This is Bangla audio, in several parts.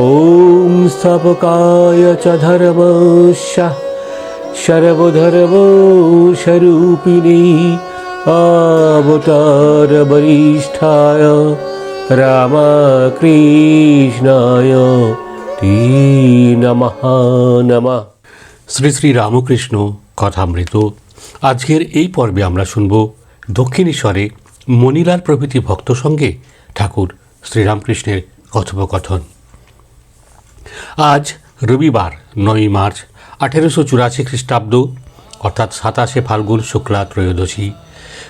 ॐ स्तबकाय च धर्मस्य सर्वधर्मस्वरूपिणी अवतारवरिष्ठाय রামকৃষ্ণায় তে নমঃ নমঃ শ্রী শ্রী রামকৃষ্ণ কথামৃত আজকের এই পর্বে আমরা শুনব দক্ষিণেশ্বরে মণিলাল প্রভৃতি ভক্ত সঙ্গে ঠাকুর শ্রীরামকৃষ্ণের কথোপকথন আজ রবিবার নয় মার্চ আঠেরোশো চুরাশি খ্রিস্টাব্দ, অর্থাৎ সাতাশে ফাল্গুন শুক্লা ত্রয়োদশী।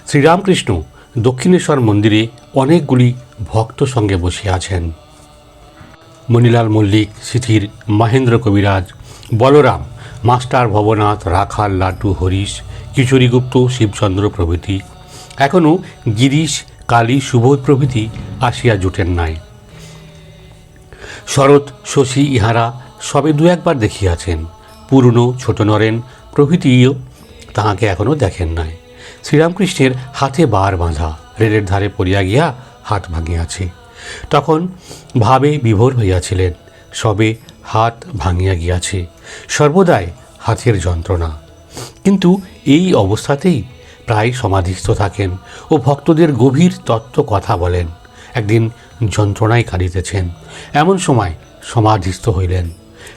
শ্রীরামকৃষ্ণ দক্ষিণেশ্বর মন্দিরে অনেকগুলি ভক্ত সঙ্গে বসে আছেন। মণিলাল মল্লিক, সিথির মহেন্দ্র কবিরাজ, বলরাম, মাস্টার ভবনাথ, রাখাল লাড্ডু, হরিশ কিশোরীগুপ্ত শিবচন্দ্র প্রভৃতি। এখনও গিরিশ, কালী, সুবোধ প্রভৃতি আসিয়া জুটেন নাই। শরৎ, শশী, ইহারা সবে দু একবার দেখিয়াছেন। পুরনো, ছোট নরেন প্রভৃতিও তাহাকে এখনও দেখেন নাই। শ্রীরামকৃষ্ণের হাতে বার বাঁধা রেলের ধারে পড়িয়া গিয়া হাত ভাঙিয়াছে। তখন ভাবে বিভোর হইয়াছিলেন, সবে হাত ভাঙিয়া গিয়াছে, সর্বদাই হাতের যন্ত্রণা। কিন্তু এই অবস্থাতেই প্রায় সমাধিস্থ থাকেন ও ভক্তদের গভীর তত্ত্ব কথা বলেন। একদিন যন্ত্রণায় কাঁদিতেছেন। এমন সময় সমাধিস্থ হইলেন।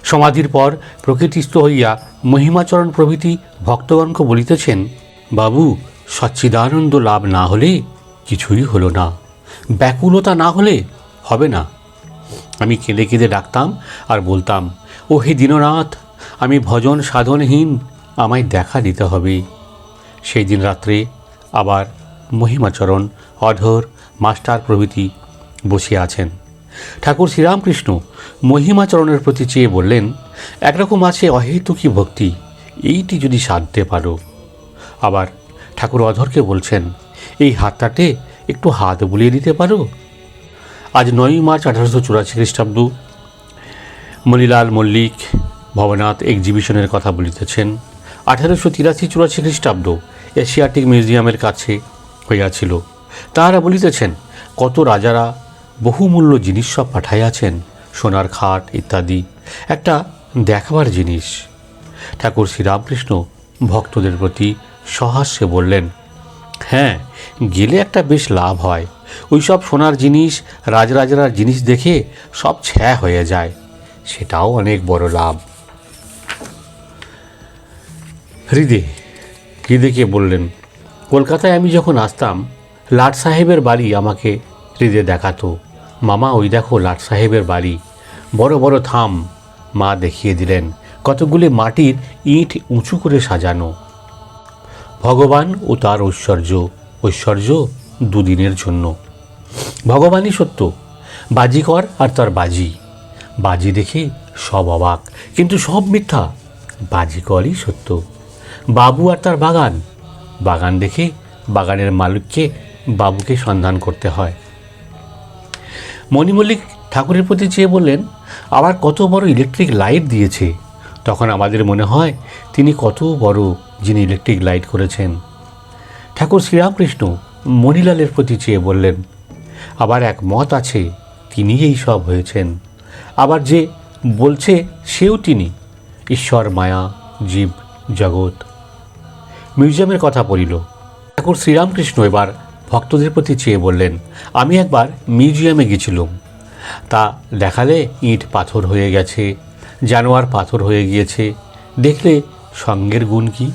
সমাধির পর প্রকৃতিস্থ হইয়া মহিমাচরণ প্রভৃতি ভক্তগণকে বলিতেছেন, বাবু, সচ্চিদানন্দ লাভ না হলে কিছুই হলো না। ব্যাকুলতা না হলে হবে না। আমি কেঁদে কেঁদে ডাকতাম আর বলতাম ও হে দীননাথ আমি ভজন সাধনহীন আমায় দেখা দিতে হবে। সেই দিন রাত্রে আবার মহিমাচরণ অধর মাস্টার প্রভৃতি বসে আছেন। ঠাকুর শ্রীরামকৃষ্ণ মহিমাচরণের প্রতি চেয়ে বললেন, একরকম আছে অহেতুকী ভক্তি, এইটি যদি সাধতে পারো। আবার ঠাকুর অধরকে বলছেন, এই হাতটাতে একটু হাত বুলিয়ে দিতে পারো? আজ নয়ই মার্চ আঠারোশো চুরাশি খ্রিস্টাব্দ। মণিলাল মল্লিক ভবনাথ এক্সিবিশনের কথা বলিতেছেন, আঠারোশো তিরাশি চুরাশি খ্রিস্টাব্দ এশিয়াটিক মিউজিয়ামের কাছে হইয়াছিল। তাহারা বলিতেছেন, কত রাজারা বহুমূল্য জিনিস সব পাঠাইয়াছেন সোনার খাট ইত্যাদি। একটা দেখবার জিনিস। ঠাকুর শ্রীরামকৃষ্ণ ভক্তদের প্রতি সহাস্যে বললেন হ্যাঁ গেলে একটা বেশ লাভ হয়। ওই সব সোনার জিনিস, রাজরাজার জিনিস দেখে সব ছ্যা হয়ে যায়। সেটাও অনেক বড় লাভ। হৃদে হৃদেকে বললেন, কলকাতায় আমি যখন আসতাম, লাট সাহেবের বাড়ি আমাকে হৃদে দেখাতো। মামা, ওই দেখো লাট সাহেবের বাড়ি। বড় বড় থাম, মা দেখিয়ে দিলেন। কতগুলি মাটির ইট উঁচু করে সাজানো। ভগবান ও তার ঐশ্বর্য ঐশ্বর্য দুদিনের জন্য। ভগবানই সত্য, বাজিকর আর তার বাজি। বাজি দেখে সব অবাক, কিন্তু সব মিথ্যা, বাজিকরই সত্য। বাবু আর তার বাগান বাগান দেখে বাগানের মালিককে বাবুকে সন্ধান করতে হয়। মণিমল্লিক ঠাকুরের প্রতি চেয়ে বললেন, আবার কত বড় ইলেকট্রিক লাইট দিয়েছে। তখন আমাদের মনে হয় তিনি কত বড় যিনি ইলেকট্রিক লাইট করেছেন। ঠাকুর শ্রীরামকৃষ্ণ মণিলালের প্রতি চেয়ে বললেন, আবার এক মত আছে, তিনি এই সব হয়েছেন। আবার যে বলছে, সেও তিনি। ঈশ্বর, মায়া, জীব, জগৎ। মিউজিয়ামের কথা পড়িল। ঠাকুর শ্রীরামকৃষ্ণ এবার ভক্তদের প্রতি চেয়ে বললেন, আমি একবার মিউজিয়ামে গেছিলাম। তা দেখালে ইট পাথর হয়ে গেছে, জানোয়ার পাথর হয়ে গিয়েছে। দেখলে সঙ্গের গুণ কি?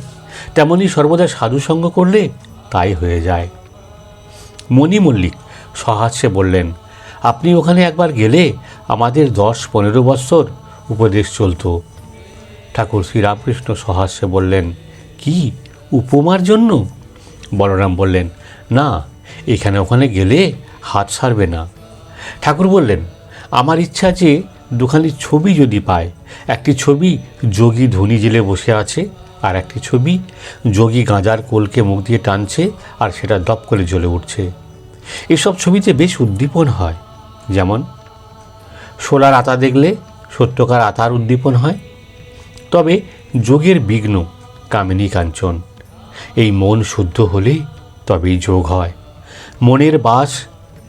তেমনই সর্বদা সাধুসঙ্গ করলে তাই হয়ে যায়। মণি মল্লিক সহাস্যে বললেন, আপনি ওখানে একবার গেলে আমাদের দশ পনেরো বৎসর উপদেশ চলতো। ঠাকুর শ্রীরামকৃষ্ণ সহাস্যে বললেন, কি, উপমার জন্য? বলরাম বললেন না, এখানে ওখানে গেলে হাত সারবে না। ঠাকুর বললেন, আমার ইচ্ছা যে দুখানি ছবি যদি পায় একটি ছবি যোগী ধনী জেলে বসে আছে, আর একটি ছবি যোগী গাঁজার কোলকে মুখ দিয়ে টানছে, আর সেটা দপ করে জ্বলে উঠছে। এসব ছবিতে বেশ উদ্দীপন হয়। যেমন সোলার আতা দেখলে সত্যকার আতার উদ্দীপন হয়। তবে যোগের বিঘ্ন, কামিনী কাঞ্চন, এই মন শুদ্ধ হলে তবেই যোগ হয়। মনের বাস,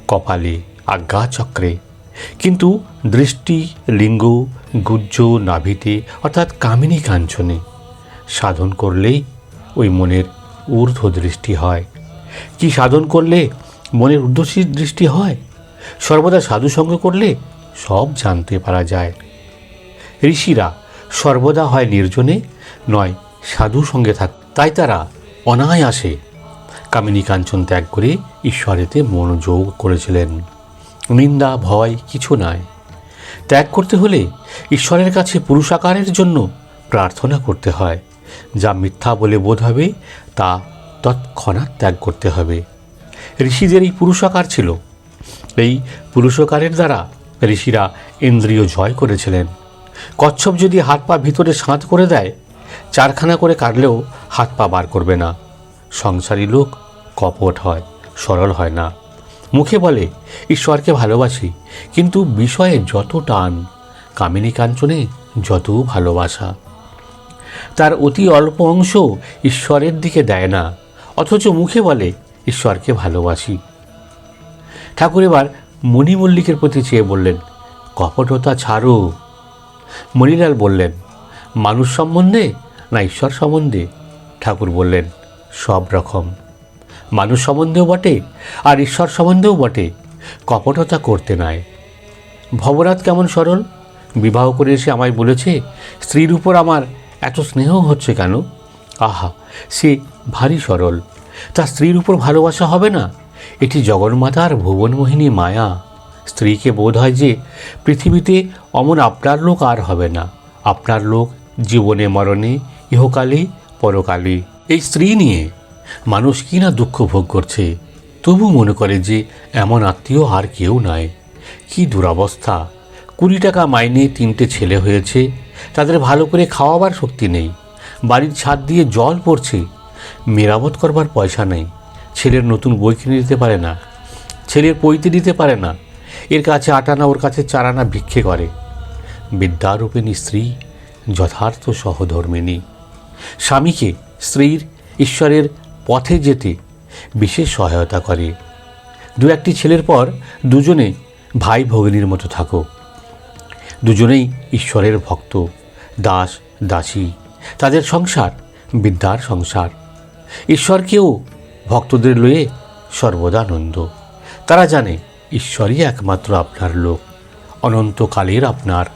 কপালে আজ্ঞা চক্রে কিন্তু দৃষ্টি, লিঙ্গ, গুজ্জ, নাভিতে, অর্থাৎ কামিনী কাঞ্চনে, সাধন করলেই ওই মনের ঊর্ধ্ব দৃষ্টি হয়। কি সাধন করলে মনের উদ্দেশ্যী দৃষ্টি হয়? সর্বদা সাধুসঙ্গ করলে সব জানতে পারা যায়। ঋষিরা সর্বদা হয় নির্জনে, নয় সাধু সঙ্গে থাক তাই তারা অনায়াসে কামিনী কাঞ্চন ত্যাগ করে ঈশ্বরেতে মনোযোগ করেছিলেন। নিন্দা, ভয় কিছু নাই। ত্যাগ করতে হলে ঈশ্বরের কাছে পুরুষাকারের জন্য প্রার্থনা করতে হয়। যা মিথ্যা বলে বোধ হবে, তা তৎক্ষণাৎ ত্যাগ করতে হবে। ঋষিদের এই পুরুষাকার ছিল। এই পুরুষকারের দ্বারা ঋষিরা ইন্দ্রিয় জয় করেছিলেন। কচ্ছপ যদি হাত পা ভিতরে সাঁত করে দেয়, চারখানা করে কাটলেও হাত পা বার করবে না। সংসারী লোক কপট হয়, সরল হয় না। মুখে বলে, ঈশ্বরকে ভালোবাসি, কিন্তু বিষয়ে যত টান, কামিনী কাঞ্চনে যত ভালোবাসা। তার অতি অল্প অংশ ঈশ্বরের দিকে দেয় না, অথচ মুখে বলে, ঈশ্বরকে ভালোবাসি। ঠাকুর এবার মণি মল্লিকের প্রতি চেয়ে বললেন, কপটতা ছাড়ো। মণিলাল বললেন, মানুষ সম্বন্ধে না ঈশ্বর সম্বন্ধে? ঠাকুর বললেন, সব রকম। মানুষ সম্বন্ধেও বটে, আর ঈশ্বর সম্বন্ধেও বটে। কপটতা করতে নাই ভবরাত কেমন সরল? বিবাহ করে এসে আমায় বলেছে, স্ত্রীর উপর আমার এত স্নেহ হচ্ছে কেন? আহা, সে ভারী সরল। তার স্ত্রীর উপর ভালোবাসা হবে না? এটি জগন্মাতার ভুবনমোহিনী মায়া। স্ত্রীকে বোধ হয় যে পৃথিবীতে অমন আপনার লোক আর হবে না। আপনার লোক জীবনে, মরণে, ইহকালে, পরকালে। এই স্ত্রী নিয়ে মানুষ কি না দুঃখ ভোগ করছে? তবু মনে করে যে, এমন আত্মীয় আর কেউ নাই। কি দুরাবস্থা। কুড়ি টাকা মাইনে তিনটে ছেলে হয়েছে। তাদের ভালো করে খাওয়াবার শক্তি নেই। বাড়ির ছাদ দিয়ে জল পড়ছে। মেরামত করবার পয়সা নেই। ছেলের নতুন বই কিনে দিতে পারে না। ছেলের পৈতে দিতে পারে না। এর কাছে আটানা, ওর কাছে চারানা ভিক্ষে করে। বিদ্যারূপিণী স্ত্রী, যথার্থ সহধর্মিণী। স্বামীকে, স্ত্রীর, ঈশ্বরের পথে যেতে বিশেষ সহায়তা করে। দু একটি ছেলের পর দুজনে ভাই ভগিনীর মতো থাকো। দুজনেই ঈশ্বরের ভক্ত, দাস, দাসী, তাদের সংসার বিদ্যার সংসার। ঈশ্বরকেও ভক্তদের লয়ে সর্বদানন্দ। তারা জানে ঈশ্বরই একমাত্র আপনার লোক। অনন্তকালের আপনার।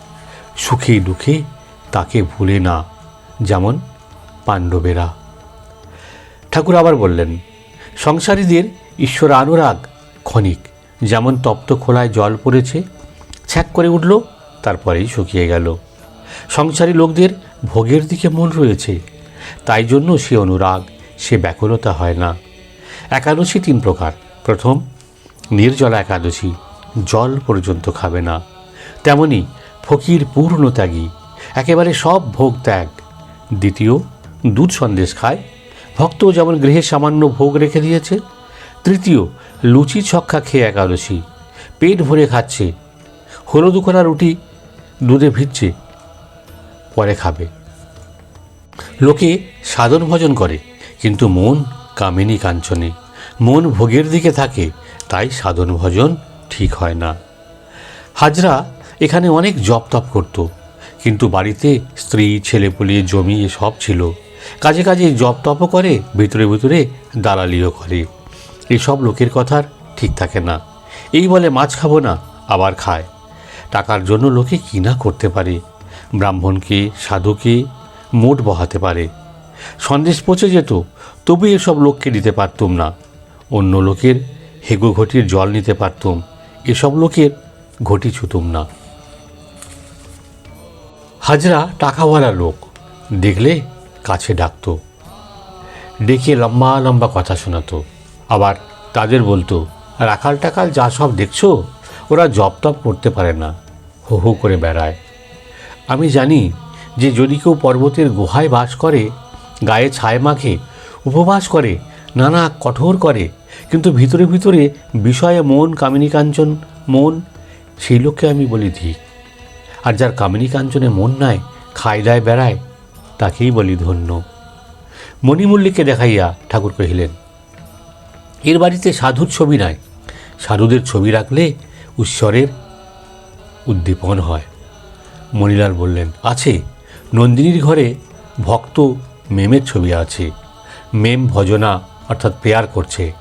সুখে দুঃখে তাকে ভুলে না। যেমন পাণ্ডবেরা। ঠাকুর আবার বললেন, সংসারীদের ঈশ্বর অনুরাগ ক্ষণিক। যেমন তপ্ত খোলায় জল পড়েছে, ছ্যাক করে উঠল, তারপরেই শুকিয়ে গেল। সংসারী লোকদের ভোগের দিকে মন রয়েছে, তাই জন্য সে অনুরাগ, সে ব্যাকুলতা হয় না। একাদশী তিন প্রকার। প্রথম, নির্জলা একাদশী, জল পর্যন্ত খাবে না। তেমনি ফকির পূর্ণ ত্যাগী, একেবারে সব ভোগ ত্যাগ। দ্বিতীয়, দুধ সন্দেশ খায় ভক্ত যেমন গৃহে সামান্য ভোগ রেখে দিয়েছে, তৃতীয়, লুচি ছক্কা খেয়ে একাদশী, পেট ভরে খাচ্ছে হলুদ দুখানা রুটি, দুধে ভিজছে, পরে খাবে। লোকে সাধন ভজন করে, কিন্তু মন কামিনী কাঞ্চনে, মন ভোগের দিকে থাকে, তাই সাধন ভজন ঠিক হয় না। হাজরা এখানে অনেক জপ তপ করত, কিন্তু বাড়িতে স্ত্রী, ছেলেপুলি, জমি সব ছিল। কাজে কাজে জপ তপও করে, ভিতরে ভিতরে দালালিও করে। এসব লোকের কথার ঠিক থাকে না। এই বলে মাছ খাব না, আবার খায়। টাকার জন্য লোকে কি না করতে পারে। ব্রাহ্মণকে, সাধুকে মোট বহাতে পারে। সন্দেশ পচে যেত, তবু এসব লোককে দিতে পারতুম না। অন্য লোকের হেগো ঘটির জল নিতে পারতুম, এসব লোকের ঘটি ছুতুম না। হাজরা টাকাওয়ালা লোক, দেখলে কাছে ডাকতো। ডেকে লম্বা লম্বা কথা শোনাতো। আবার তাদের বলতো, রাখাল টাকাল যা সব দেখছ, ওরা জপ তপ করতে পারে না। হো হো করে বেড়ায়। আমি জানি যে যদি কেউ পর্বতের গুহায় বাস করে, গায়ে ছায় মাখে, উপবাস করে, নানা কঠোর করে, কিন্তু ভিতরে ভিতরে বিষয়ে মন কামিনী কাঞ্চন মন, সেই লোককে আমি বলি ধিক আর যার কামিনী কাঞ্চনে মন নাই, খায় দায় বেড়ায় তাকেই বলি ধন্য। মণিমল্লিককে দেখাইয়া ঠাকুর কহিলেন, এর বাড়িতে সাধুর ছবি নাই। সাধুদের ছবি রাখলে ঈশ্বরের উদ্দীপন হয়। মণিলাল বললেন, আছে। নন্দিনীর ঘরে ভক্ত মেমের ছবি আছে। মেম ভজনা অর্থাৎ প্রেয়ার করছে।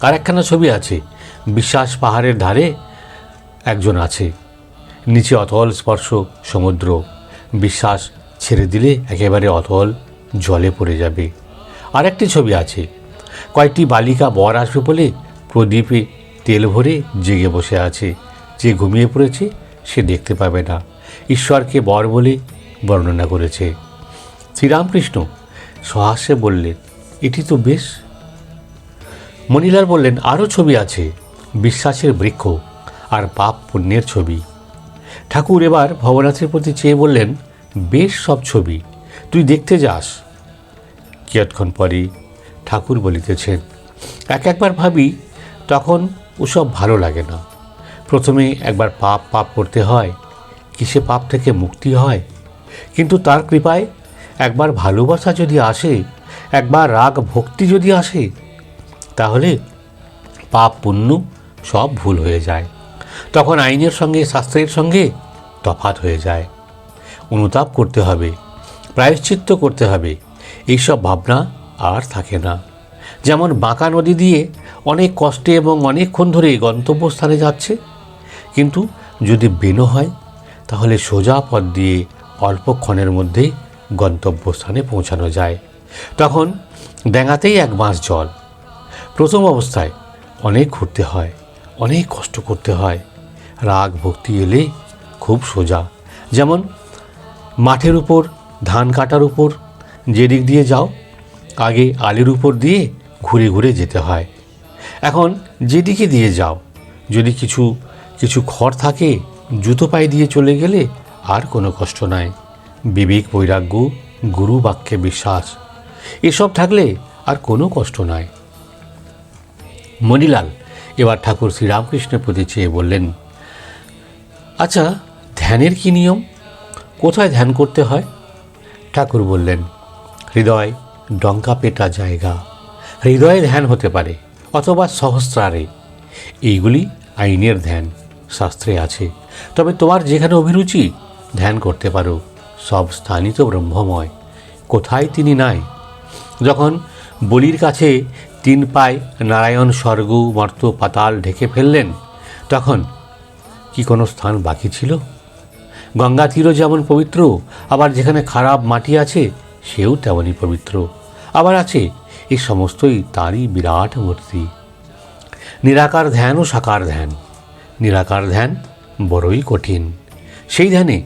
আর একখানা ছবি আছে। বিশ্বাস পাহাড়ের ধারে একজন আছে। নিচে অতল স্পর্শ সমুদ্র। বিশ্বাস ছেড়ে দিলে একেবারে অতল জলে পড়ে যাবে। আর একটি ছবি আছে। কয়েকটি বালিকা বর আসবে বলে প্রদীপে তেল ভরে জেগে বসে আছে। যে ঘুমিয়ে পড়েছে, সে দেখতে পাবে না। ঈশ্বরকে বর বলে বর্ণনা করেছে। শ্রীরামকৃষ্ণ সহাস্যে বললেন, এটি তো বেশ। মনিলার বললেন আরও ছবি আছে, বিশ্বাসের বৃক্ষ আর পাপ পুণ্যের ছবি। ঠাকুর এবার ভবনাথের প্রতি চেয়ে বললেন বেশ সব ছবি। তুই দেখতে যাস। কিয়ৎক্ষণ পরে ঠাকুর বলিতেছেন এক একবার ভাবি, তখন ওসব ভালো লাগে না। প্রথমে একবার পাপ পাপ করতে হয়, কিসে পাপ থেকে মুক্তি হয়? কিন্তু তার কৃপায় একবার ভালোবাসা যদি আসে, একবার রাগ, ভক্তি যদি আসে, তাহলে পাপ, পুণ্য সব ভুল হয়ে যায়। তখন আইনের সঙ্গে, শাস্ত্রের সঙ্গে তফাত হয়ে যায়। অনুতাপ করতে হবে, প্রায়শ্চিত্ত করতে হবে। এইসব ভাবনা আর থাকে না। যেমন বাঁকা নদী দিয়ে অনেক কষ্টে এবং অনেকক্ষণ ধরে গন্তব্যস্থানে যাচ্ছে। কিন্তু যদি বেনো হয়, তাহলে সোজা পথ দিয়ে অল্পক্ষণের মধ্যেই গন্তব্যস্থানে পৌঁছানো যায়। তখন ড্যাঙাতেই এক মাস জল। প্রথম অবস্থায় অনেক ঘুরতে হয়, অনেক কষ্ট করতে হয়। রাগ ভক্তি এলে খুব সোজা। যেমন মাঠের উপর, ধান কাটার উপর, যেদিক দিয়ে যাও, আগে আলির উপর দিয়ে ঘুরে ঘুরে যেতে হয়। এখন যেদিকে দিয়ে যাও, যদি কিছু কিছু খড় থাকে, জুতো পায়ে দিয়ে চলে গেলে আর কোনো কষ্ট নাই। বিবেক, বৈরাগ্য, গুরু বাক্যে বিশ্বাস, এসব থাকলে আর কোনো কষ্ট নাই। মণিলাল এবার ঠাকুর শ্রীরামকৃষ্ণের প্রতি চেয়ে বললেন আচ্ছা ধ্যানের কি নিয়ম? কোথায় ধ্যান করতে হয়? ঠাকুর বললেন, হৃদয় ডঙ্কা পেটা জায়গা। হৃদয়ে ধ্যান হতে পারে, অথবা সহস্রারে। এইগুলি আইনের ধ্যান, শাস্ত্রে আছে। তবে তোমার যেখানে অভিরুচি, ধ্যান করতে পারো। সব স্থানই তো ব্রহ্মময়, কোথায় তিনি নাই? যখন বলির কাছে তিন পায় নারায়ণ স্বর্গ, মর্ত, পাতাল ঢেকে ফেললেন, তখন কি কোনো স্থান বাকি ছিল? গঙ্গা তীরও যেমন পবিত্র, আবার যেখানে খারাপ মাটি আছে, সেও তেমনই পবিত্র। আবার আছে এই সমস্তই তারই বিরাট মূর্তি। নিরাকার ধ্যান ও সাকার ধ্যান। নিরাকার ধ্যান বড়ই কঠিন। সেই ধ্যানে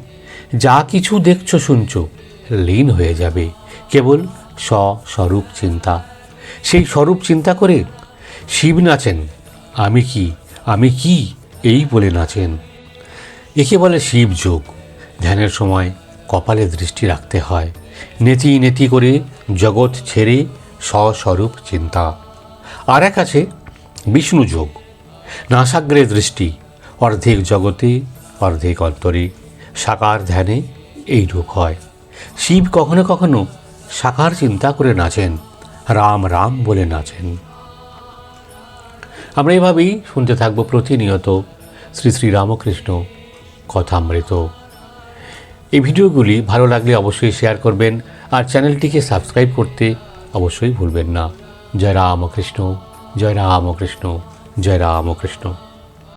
যা কিছু দেখছ শুনছো, লীন হয়ে যাবে, কেবল স্বস্বরূপ চিন্তা। সেই স্বরূপ চিন্তা করে শিব নাচেন, আমি কি? আমি কি? এই বলে নাচেন। একে বলে শিব যোগ। ধ্যানের সময় কপালে দৃষ্টি রাখতে হয়। নেতি নেতি করে জগৎ ছেড়ে স্বস্বরূপ চিন্তা। আর এক আছে বিষ্ণু যোগ। নাসাগ্রে দৃষ্টি, অর্ধেক জগতে, অর্ধেক অন্তরে। সাকার ধ্যানে এই রূপ হয়। শিব কখনো কখনো সাকার চিন্তা করে নাচেন, রাম রাম বলে নাচেন। আমরা এভাবেই শুনতে থাকব প্রতিনিয়ত শ্রী শ্রী রামকৃষ্ণ কথামৃত। এই ভিডিওগুলি ভালো লাগলে অবশ্যই শেয়ার করবেন আর চ্যানেলটিকে সাবস্ক্রাইব করতে অবশ্যই ভুলবেন না। জয় রামকৃষ্ণ জয় রামকৃষ্ণ জয় রামকৃষ্ণ।